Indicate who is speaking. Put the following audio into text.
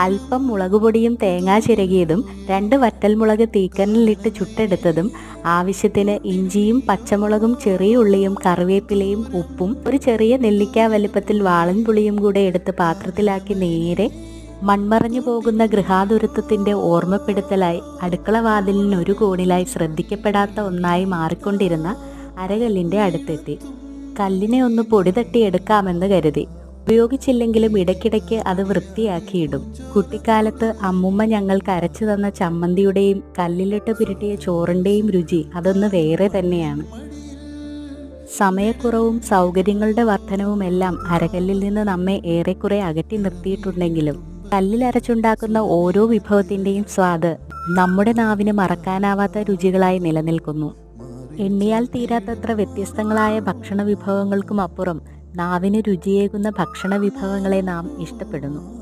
Speaker 1: അല്പം മുളകുപൊടിയും തേങ്ങാ ചിരകിയതും രണ്ട് വറ്റൽമുളക് തീക്കനലിട്ട് ചുട്ടെടുത്തതും ആവശ്യത്തിന് ഇഞ്ചിയും പച്ചമുളകും ചെറിയ ഉള്ളിയും കറിവേപ്പിലയും ഉപ്പും ഒരു ചെറിയ നെല്ലിക്ക വലിപ്പത്തിൽ വാളൻപുളിയും കൂടെ എടുത്ത് പാത്രത്തിലാക്കി നേരെ മൺമറഞ്ഞു പോകുന്ന ഗൃഹാതുരത്വത്തിന്റെ ഓർമ്മപ്പെടുത്തലായി അടുക്കള വാതിലിന് ഒരു കോണിലായി ശ്രദ്ധിക്കപ്പെടാത്ത ഒന്നായി മാറിക്കൊണ്ടിരുന്ന അരകല്ലിന്റെ അടുത്തെത്തി. കല്ലിനെ ഒന്ന് പൊടി തട്ടിയെടുക്കാമെന്ന് കരുതി. ഉപയോഗിച്ചില്ലെങ്കിലും ഇടയ്ക്കിടയ്ക്ക് അത് വൃത്തിയാക്കിയിടും. കുട്ടിക്കാലത്ത് അമ്മുമ്മ ഞങ്ങൾക്ക് അരച്ചു തന്ന ചമ്മന്തിയുടെയും കല്ലിലിട്ട് പുരട്ടിയ ചോറിന്റെയും രുചി അതൊന്ന് വേറെ തന്നെയാണ്. സമയക്കുറവും സൗകര്യങ്ങളുടെ വർധനവുമെല്ലാം അരകല്ലിൽ നിന്ന് നമ്മെ ഏറെക്കുറെ അകറ്റി നിർത്തിയിട്ടുണ്ടെങ്കിലും കല്ലിൽ അരച്ചുണ്ടാക്കുന്ന ഓരോ വിഭവത്തിന്റെയും സ്വാദ് നമ്മുടെ നാവിന് മറക്കാനാവാത്ത രുചികളായി നിലനിൽക്കുന്നു. എണ്ണിയാൽ തീരാത്തത്ര വ്യത്യസ്തങ്ങളായ ഭക്ഷണ വിഭവങ്ങൾക്കും അപ്പുറം നാവിന് രുചിയേകുന്ന ഭക്ഷണ വിഭവങ്ങളെ നാം ഇഷ്ടപ്പെടുന്നു.